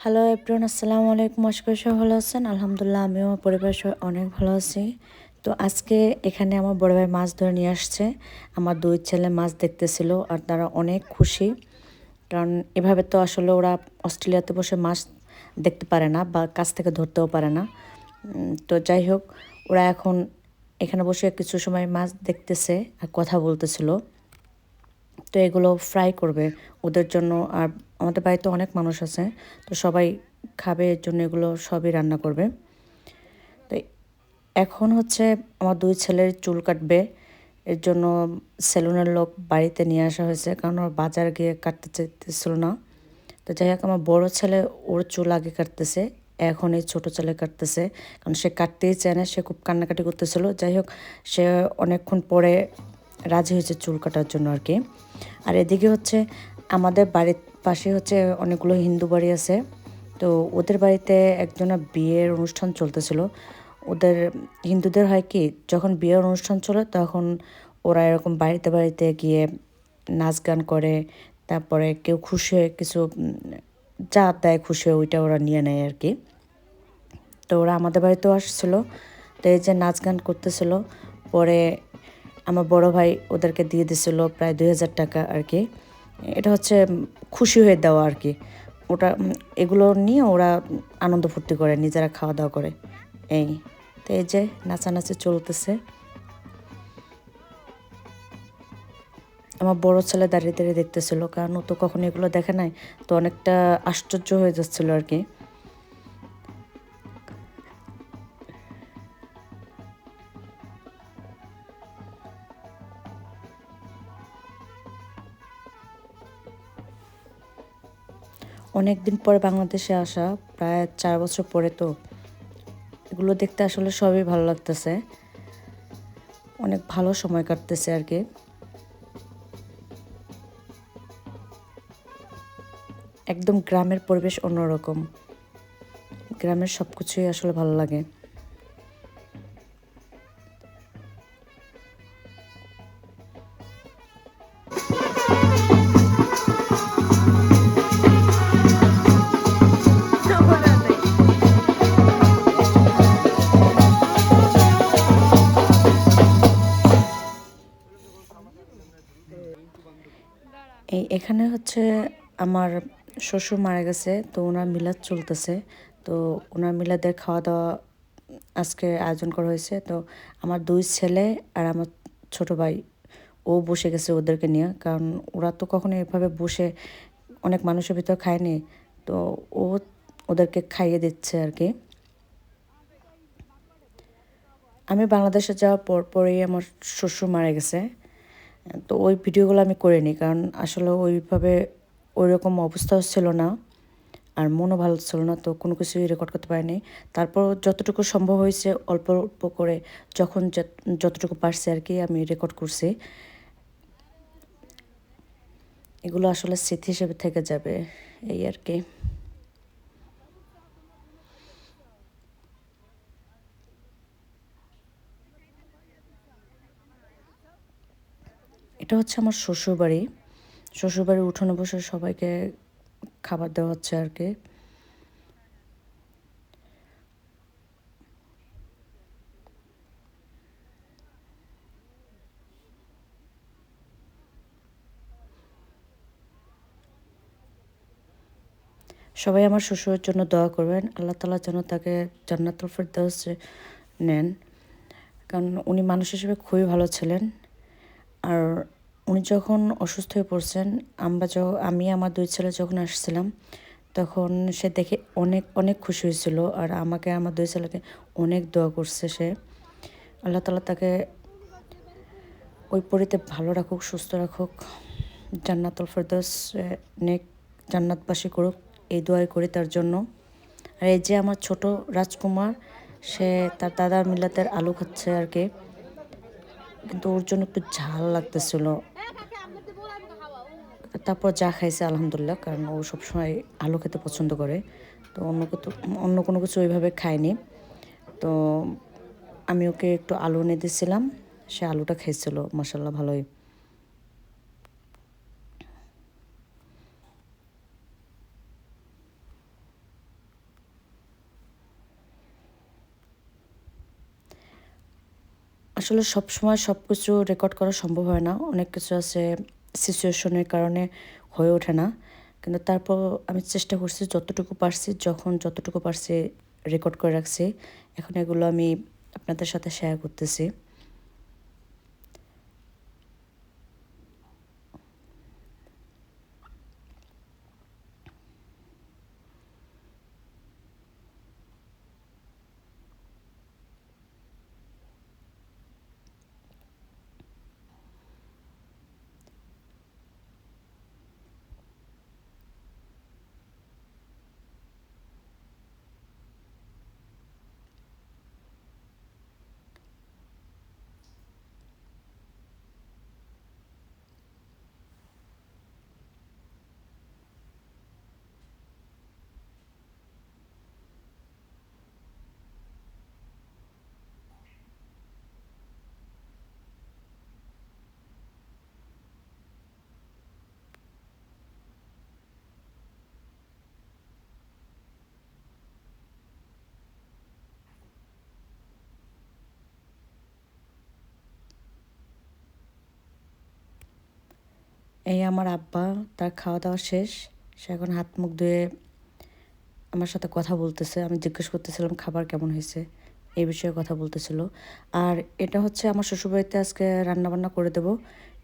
Hello এপ্রিয়ন আসসালামু আলাইকুম আশা সব ভালো আছেন আলহামদুলিল্লাহ আমিও আমার পরিবার সবাই অনেক ভালো আছি তো আজকে এখানে আমার বড় ভাই মাছ ধরে নিয়ে আসছে আমার দুই ছেলে মাছ দেখতেছিল আর তারা অনেক খুশি কারণ এভাবে তো আসলে ওরা অস্ট্রেলিয়াতে বসে মাছ দেখতে পারে না বা কাছ থেকে ধরতেও পারে না তো যাই হোক ওরা এখন এখানে বসে কিছু সময় মাছ দেখতেছে আর কথা বলতেছিল তো এগুলো ফ্রাই করবে ওদের জন্য। আর আমাদের বাড়িতে অনেক মানুষ আছে, তো সবাই খাবে, এর জন্য এগুলো সবই রান্না করবে। তো এখন হচ্ছে আমার দুই ছেলের চুল কাটবে, এর জন্য সেলুনের লোক বাড়িতে নিয়ে আসা হয়েছে, কারণ ওর বাজার গিয়ে কাটতে চাইতেছিল না। তো যাই হোক, আমার বড়ো ছেলে ওর চুল আগে কাটতেছে, এখন এই ছোটো ছেলে কাটতেছে, কারণ সে কাটতেই চায় না, সে খুব কান্নাকাটি করতেছিল। যাই হোক, সে অনেকক্ষণ পরে রাজি হয়েছে চুল কাটার জন্য আর কি। আর এদিকে হচ্ছে আমাদের বাড়ির পাশে হচ্ছে অনেকগুলো হিন্দু বাড়ি আছে। তো ওদের বাড়িতে একজনের বিয়ের অনুষ্ঠান চলতেছিল। ওদের হিন্দুদের হয় কি, যখন বিয়ের অনুষ্ঠান চলে তখন ওরা এরকম বাড়িতে বাড়িতে গিয়ে নাচ গান করে, তারপরে কেউ খুশি হয়ে কিছু, যা দেয় খুশি হয়ে ওইটা ওরা নিয়ে নেয় আর কি। তো ওরা আমাদের বাড়িতেও আসছিল। তো এই যে নাচ গান করতেছিল, পরে আমার বড় ভাই ওদেরকে দিয়ে দিছিল প্রায় দুই হাজার টাকা আর কি। এটা হচ্ছে খুশি হয়ে দেওয়া আর কি। ওটা, এগুলো নিয়ে ওরা আনন্দ ফুর্তি করে, নিজেরা খাওয়া দাওয়া করে। এই, তো এই যে নাচানাচি চলতেছে। আমার বড় ছেলে দাঁড়িয়ে দাঁড়িয়ে দেখতেছিল, কারণ ও তো কখনো এগুলো দেখে নাই, তো অনেকটা আশ্চর্য হয়ে যাচ্ছিল আর কি। অনেক দিন পরে বাংলাদেশে আসা, প্রায় চার বছর পরে তো। এগুলো দেখতে আসলে সবই ভালো লাগতেছে। অনেক ভালো সময় কাটতেছে আর কি। একদম গ্রামের পরিবেশ অন্যরকম। গ্রামের সব কিছুই আসলে ভালো লাগে। এই এখানে হচ্ছে আমার শ্বশুর মারা গেছে, তো ওনার মিলাদ চলতেছে। তো ওনার মিলাদের খাওয়া দাওয়া আজকে আয়োজন করা হয়েছে। তো আমার দুই ছেলে আর আমার ছোট ভাই, ও বসে গেছে ওদেরকে নিয়ে। কারণ ওরা তো কখনো এভাবে বসে অনেক মানুষের ভিতর খায়নি। তো ও ওদেরকে খাইয়ে দিচ্ছে আর কি। আমি বাংলাদেশে যাওয়ার পর পরেই আমার শ্বশুর মারা গেছে। তো ওই ভিডিওগুলো আমি করিনি কারণ আসলে ওইভাবে ওই রকম অবস্থাও ছিল না আর মনও ভালো ছিল না, তো কোনো কিছুই রেকর্ড করতে পারিনি। তারপর যতটুকু সম্ভব হয়েছে অল্প অল্প করে যখন যত- যতটুকু পারছি আর কি আমি রেকর্ড করছি। এগুলো আসলে স্মৃতি হিসেবে থেকে যাবে, এই আর কি। এটা হচ্ছে আমার শ্বশুরবাড়ি। শ্বশুরবাড়ির উঠোনে বসে সবাইকে খাবার দেওয়া হচ্ছে আর কি। সবাই আমার শ্বশুরের জন্য দোয়া করবেন। আল্লাহ তালা যেন তাকে জান্নাতুল ফেরদাউস নেন। কারণ উনি মানুষ হিসেবে খুবই ভালো ছিলেন। আর উনি যখন অসুস্থ হয়ে পড়ছেন, আমরা যখন আমি আমার দুই ছেলে যখন আসছিলাম, তখন সে দেখে অনেক অনেক খুশি হয়েছিল আর আমাকে, আমার দুই ছেলেকে অনেক দোয়া করছে সে। আল্লাহ তালা তাকে ওই পরিতে ভালো রাখুক, সুস্থ রাখুক, জান্নাতুল ফেরদৌস নেক জান্নাতবাসী করুক, এই দোয়াই করি তার জন্য। আর এই যে আমার ছোট রাজকুমার, সে তার দাদার মিলাতের আলু খাচ্ছে আর কি। কিন্তু ওর জন্য একটু ঝাল লাগতেছিল। তারপর যা খাইছে আলহামদুলিল্লাহ, কারণ ও সবসময় আলু খেতে পছন্দ করে। তো অন্য কিছু অন্য কোনো কিছু ওইভাবে খায়নি। তো আমি ওকে একটু আলু এনে দিয়েছিলাম সে আলুটা খেয়েছিল মশাল্লা ভালোই। আসলে সব সময় সব কিছু রেকর্ড করা সম্ভব হয় না। অনেক কিছু আছে সিচুয়েশনের কারণে হয়ে ওঠে না। কিন্তু তারপর আমি চেষ্টা করছি যতটুকু পারছি, যখন যতটুকু পারছি রেকর্ড করে রাখছি। এখন এগুলো আমি আপনাদের সাথে শেয়ার করতেছি। এই আমার আব্বা, তার খাওয়া দাওয়া শেষ। সে এখন হাত মুখ ধুয়ে আমার সাথে কথা বলতেছে। আমি জিজ্ঞেস করতেছিলাম, খাবার কেমন হয়েছে? এই বিষয়ে কথা বলতেছিল। আর এটা হচ্ছে আমার শ্বশুরবাড়িতে আজকে রান্নাবান্না করে দেব।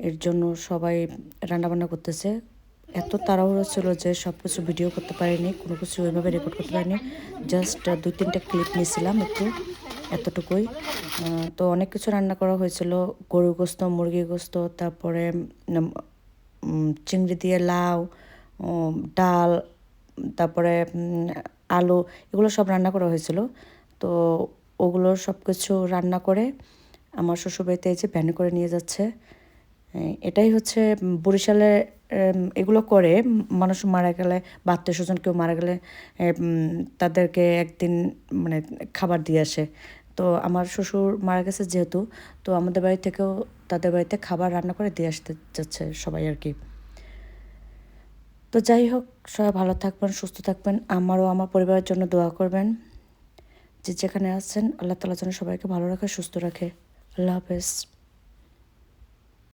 এর জন্য সবাই রান্নাবান্না করতেছে। এত তাড়াহুড়ো ছিল যে সব কিছু ভিডিও করতে পারিনি, কোনো কিছু ওইভাবে রেকর্ড করতে পারিনি। জাস্ট দুই তিনটা ক্লিপ নিয়েছিলাম একটু, এতটুকুই। তো অনেক কিছু রান্না করা হয়েছিল। গরু গোস্ত মুরগি গোস্ত, তারপরে চিংড়ি দিয়ে লাউ ডাল, তারপরে আলু, এগুলো সব রান্না করা হয়েছিল। তো ওগুলো সব কিছু রান্না করে আমার শ্বশুরবাড়িতে এই যে ভ্যানে করে নিয়ে যাচ্ছে। এটাই হচ্ছে বরিশালে এগুলো করে, মানুষ মারা গেলে বা আত্মীয় স্বজন কেউ মারা গেলে তাদেরকে একদিন মানে খাবার দিয়ে আসে। তো আমার শ্বশুর মারা গেছে যেহেতু, তো আমাদের বাড়ি থেকেও তাদের বাড়িতে খাবার রান্না করে দিয়ে আসতে যাচ্ছে সবাই আর কি। তো যাই হোক, সবাই ভালো থাকবেন, সুস্থ থাকবেন। আমারও আমার পরিবারের জন্য দোয়া করবেন। যে যেখানে আছেন, আল্লাহ তালা যেন সবাইকে ভালো রাখে, সুস্থ রাখে। আল্লাহ হাফেজ।